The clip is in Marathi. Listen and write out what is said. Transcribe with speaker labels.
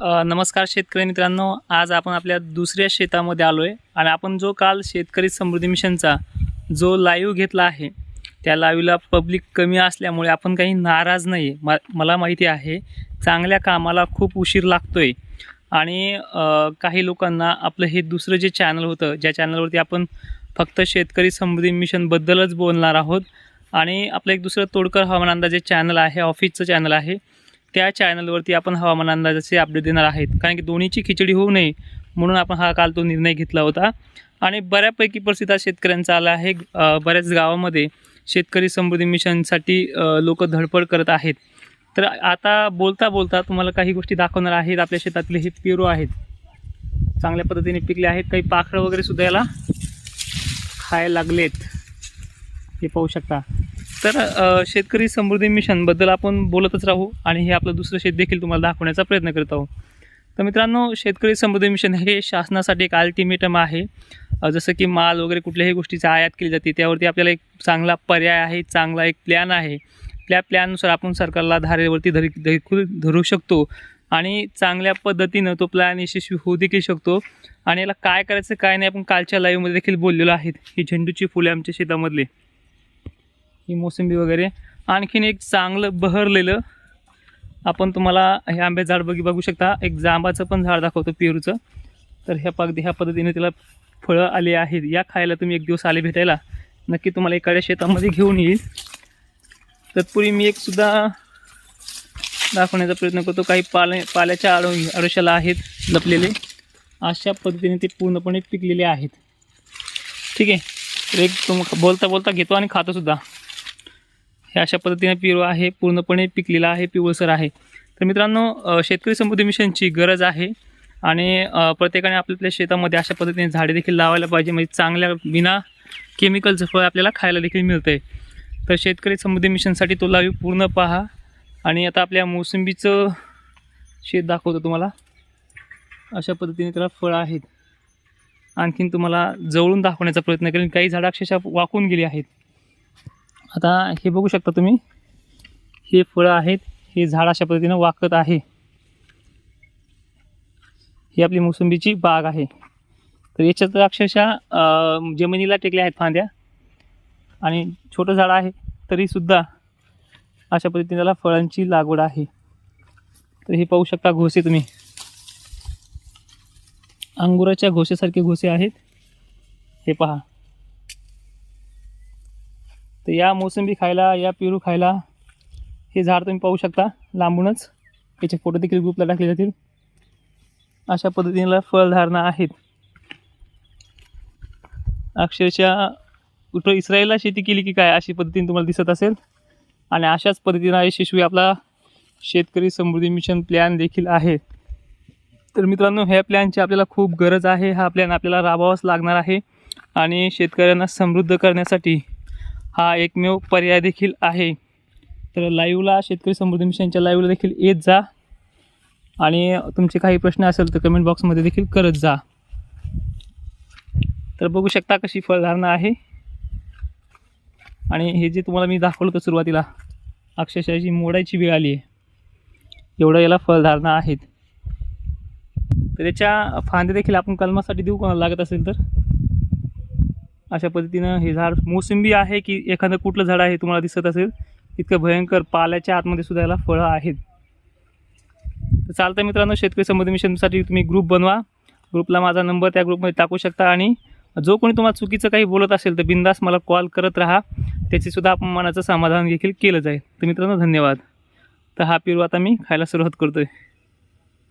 Speaker 1: नमस्कार शेतकरी मित्रांनो. आज आपण आपल्या दुसऱ्या शेतामध्ये आलो आहे आणि आपण जो काल शेतकरी समृद्धी मिशनचा जो लाईव्ह घेतला आहे त्या लाईव्हला पब्लिक कमी असल्यामुळे आपण काही नाराज नाही आहे म मला माहिती आहे चांगल्या कामाला खूप उशीर लागतो आहे आणि काही लोकांना आपलं हे दुसरं जे चॅनल होतं ज्या चॅनलवरती आपण फक्त शेतकरी समृद्धी मिशनबद्दलच बोलणार आहोत. आणि आपलं एक दुसरं तोडकर हवामान अंदाजे चॅनल आहे ऑफिसचं चॅनल आहे. त्या चॅनलवरती आपण हवामान अंदाजाचे अपडेट देणार आहेत. कारण की दोन्हीची खिचडी होऊ नये म्हणून आपण हा काल तो निर्णय घेतला होता. आणि बऱ्यापैकी परिस्थिती शेतकऱ्यांचा आला आहे. बऱ्याच गावामध्ये शेतकरी समृद्धी मिशनसाठी लोक धडपड करत आहेत. तर आता बोलता बोलता तुम्हाला काही गोष्टी दाखवणार आहेत. आपल्या शेतातले हे पेरू आहेत. चांगल्या पद्धतीने पिकले आहेत. काही पाखरं वगैरे सुद्धा याला खायला लागलेत. हे पाहू शकता. तर शेतकरी समृद्धी मिशनबद्दल आपण बोलतच राहू आणि हे आपलं दुसरं शेत देखील तुम्हाला दाखवण्याचा प्रयत्न करत आहोत. तर मित्रांनो शेतकरी समृद्धी मिशन हे शासनासाठी एक अल्टिमेटम आहे. जसं की माल वगैरे कुठल्याही गोष्टीचा आयात केली जाते त्यावरती आपल्याला एक चांगला पर्याय आहे चांगला एक प्लॅन आहे. त्या प्लॅननुसार आपण सरकारला धारेवरती धरी देखील धरू शकतो आणि चांगल्या पद्धतीनं तो प्लॅन यशस्वी होऊ देखील शकतो. आणि याला काय करायचं काय नाही आपण कालच्या लाईव्हमध्ये देखील बोललेलो आहेत. ही झेंडूची फुले आमच्या शेतामधले. ही मोसंबी वगैरे. आणखीन एक चांगलं बहरलेलं. आपण तुम्हाला हे आंबे झाड बघी बघू शकता. एक जांबाचं पण झाड दाखवतो पेरूचं. तर ह्या पग ह्या पद्धतीने त्याला फळं आली आहेत. या खायला तुम्ही एक दिवस आले भेटायला. नक्की तुम्हाला एखाद्या शेतामध्ये घेऊन येईल. तत्पूर्वी मी एक सुद्धा दाखवण्याचा प्रयत्न करतो. काही पाले पाल्याच्या आडो आडोशाला आहेत लपलेले. अशा पद्धतीने ते पूर्णपणे पिकलेले आहेत. ठीक आहे? तर एक तुम बोलता बोलता घेतो आणि खातोसुद्धा हे अशा पद्धतीने पिवळं आहे पूर्णपणे पिकलेला आहे पिवळसर आहे. तर मित्रांनो शेतकरी समृद्धी मिशनची गरज आहे आणि प्रत्येकाने आपल्या आपल्या शेतामध्ये अशा पद्धतीने झाडे देखील लावायला पाहिजे. म्हणजे चांगल्या बिना केमिकलचं फळ आपल्याला खायला देखील मिळतं आहे तर शेतकरी समृद्धी मिशनसाठी तो लावी पूर्ण पहा आणि आता आपल्या मोसंबीचं शेत दाखवतो तुम्हाला. अशा पद्धतीने त्याला फळं आहेत. आणखीन तुम्हाला जवळून दाखवण्याचा प्रयत्न करेन. काही झाडं अक्षरशः वाकून गेली आहेत. आता हे बघू शकता तुम्ही. हे फळं आहेत. हे झाड अशा पद्धतीनं वाकत आहे. ही आपली मोसंबीची बाग आहे. तर याच्यात अक्षरशः जमिनीला टेकल्या आहेत फांद्या. आणि छोटं झाड आहे तरीसुद्धा अशा पद्धतीने त्याला फळांची लागवड आहे. तर हे पाहू शकता घोसे तुम्ही. अंगुराच्या घोसेसारखे घोसे आहेत. हे पहा. तर या मोसंबी खायला या पेरू खायला हे झाड तुम्ही पाहू शकता लांबूनच. याचे फोटो देखील ग्रुपला टाकले जातील. अशा पद्धतीला फळधारणा आहेत. अक्षरशः कुठं इस्रायलला शेती केली की काय अशी पद्धतीने तुम्हाला दिसत असेल. आणि अशाच पद्धतीनं यशस्वी आपला शेतकरी समृद्धी मिशन प्लॅन देखील आहे. तर मित्रांनो ह्या प्लॅनची आपल्याला खूप गरज आहे. हा प्लॅन आपल्याला राबवावाच लागणार आहे. आणि शेतकऱ्यांना समृद्ध करण्यासाठी हा एकमेव पर्याय देखील आहे. तर लाईव्हला शेतकरी समृद्धी मिशनच्या लाईव्हला देखील येत जा. आणि तुमचे काही प्रश्न असेल तर कमेंट बॉक्समध्ये देखील करत जा. तर बघू शकता कशी फळधारणा आहे. आणि हे जे तुम्हाला मी दाखवलं होतं सुरुवातीला अक्षरशः जी मोडायची वेळ आली आहे एवढं याला फळधारणा आहेत. तर याच्या फांदे देखील आपण कलमासाठी देऊ कोणाला लागत असेल तर? अशा पद्धतीनं हे झाड मोसंबी आहे की एखादं कुठलं झाड आहे तुम्हाला दिसत असेल इतकं भयंकर पाल्याच्या आतमध्ये सुद्धा याला फळं आहेत. तर चालतं मित्रांनो शेतकरी संबंधी मिशनसाठी तुम्ही ग्रुप बनवा. ग्रुपला माझा नंबर त्या ग्रुपमध्ये टाकू शकता आणि जो कोणी तुम्हाला चुकीचं काही बोलत असेल तर बिंदास मला कॉल करत राहा. त्याचीसुद्धा आपण मनाचं समाधान देखील केलं जाईल. तर मित्रांनो धन्यवाद. तर हा पिरू आता मी खायला सुरुवात करतो आहे